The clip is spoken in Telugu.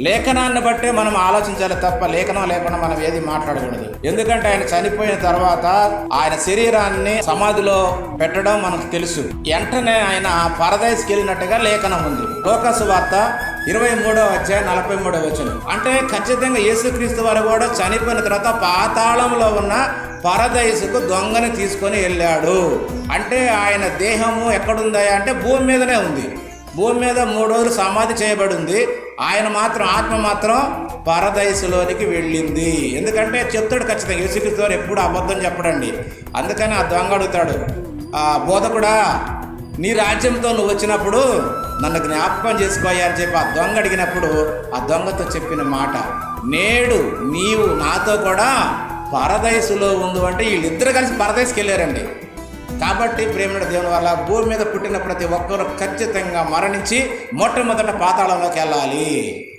లేఖనాన్ని బట్టే మనం ఆలోచించాలి తప్ప లేఖనం లేకుండా మనం ఏది మాట్లాడకూడదు. ఎందుకంటే ఆయన చనిపోయిన తర్వాత ఆయన శరీరాన్ని సమాధిలో పెట్టడం మనకు తెలుసు. వెంటనే ఆయన పరదేశ్కి వెళ్ళినట్టుగా లేఖనం ఉంది. లోకసు వార్త ఇరవై మూడో అధ్యాయం నలభై మూడో వచనం. అంటే ఖచ్చితంగా యేసుక్రీస్తు వారు కూడా చనిపోయిన తర్వాత పాతాళంలో ఉన్న పరదయసుకు దొంగని తీసుకొని వెళ్ళాడు. అంటే ఆయన దేహము ఎక్కడుందా అంటే భూమి మీదనే ఉంది. భూమి మీద మూడు రోజులు సమాధి చేయబడి ఉంది. ఆయన మాత్రం ఆత్మ మాత్రం పరదయసులోనికి వెళ్ళింది. ఎందుకంటే చెప్తాడు ఖచ్చితంగా యేసుక్రీస్తు వారు ఎప్పుడు అబద్ధం చెప్పడండి. అందుకని ఆ దొంగ అడుగుతాడు ఆ బోధకుడా నీ రాజ్యంతో నువ్వు వచ్చినప్పుడు నన్ను జ్ఞాపకం చేసుకోయా అని చెప్పి ఆ దొంగ అడిగినప్పుడు ఆ దొంగతో చెప్పిన మాట నేడు నీవు నాతో కూడా పరదయసులో ఉండు అంటే వీళ్ళిద్దరు కలిసి పరదయసుకి వెళ్ళారండి. కాబట్టి ప్రేమ దేవుని వల్ల భూమి మీద పుట్టిన ప్రతి ఒక్కరూ ఖచ్చితంగా మరణించి మొట్టమొదట పాతాళంలోకి వెళ్ళాలి.